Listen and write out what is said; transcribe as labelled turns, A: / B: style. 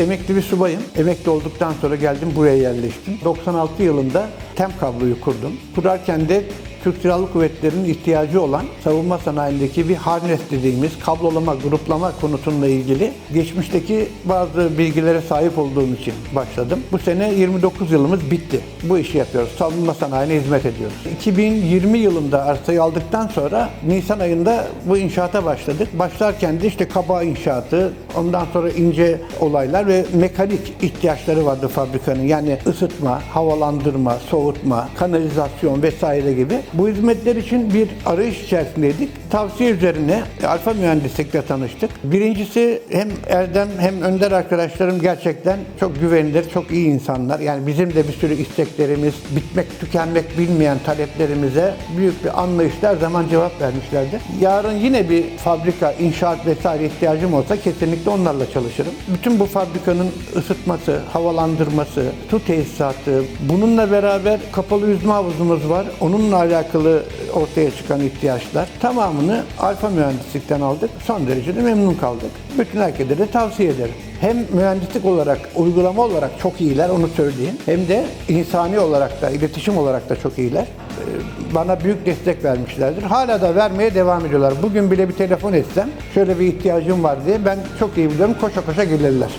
A: emekli bir subayım. Emekli olduktan sonra geldim buraya yerleştim. 96 yılında TEM kabloyu kurdum. Kurarken de Türk Silahlı Kuvvetleri'nin ihtiyacı olan savunma sanayindeki bir harness dediğimiz kablolama, gruplama konusunla ilgili geçmişteki bazı bilgilere sahip olduğum için başladım. Bu sene 29 yılımız bitti. Bu işi yapıyoruz. Savunma sanayine hizmet ediyoruz. 2020 yılında arsayı aldıktan sonra Nisan ayında bu inşaata başladık. Başlarken de işte kaba inşaatı, ondan sonra ince olaylar ve mekanik ihtiyaçları vardı fabrikanın. Yani ısıtma, havalandırma, soğutma, kanalizasyon vesaire gibi. Bu hizmetler için bir arayış içerisindeydik. Tavsiye üzerine Alfa Mühendislik'le tanıştık. Birincisi hem Erdem hem Önder arkadaşlarım gerçekten çok güvenilir, çok iyi insanlar. Yani bizim de bir sürü isteklerimiz, bitmek, tükenmek bilmeyen taleplerimize büyük bir anlayışla her zaman cevap vermişlerdi. Yarın yine bir fabrika, inşaat vesaire ihtiyacım olsa kesinlikle onlarla çalışırım. Bütün bu fabrikanın ısıtması, havalandırması, su tesisatı, bununla beraber kapalı yüzme havuzumuz var. Onunla alakalı ortaya çıkan ihtiyaçlar tamamını Alfa Mühendislik'ten aldık. Son derece de memnun kaldık. Bütün herkese de tavsiye ederim. Hem mühendislik olarak, uygulama olarak çok iyiler onu söyleyeyim. Hem de insani olarak da, iletişim olarak da çok iyiler. Ee, Bana büyük destek vermişlerdir. Hala da vermeye devam ediyorlar. Bugün bile bir telefon etsem şöyle bir ihtiyacım var diye ben çok iyi biliyorum koşa koşa gelirler.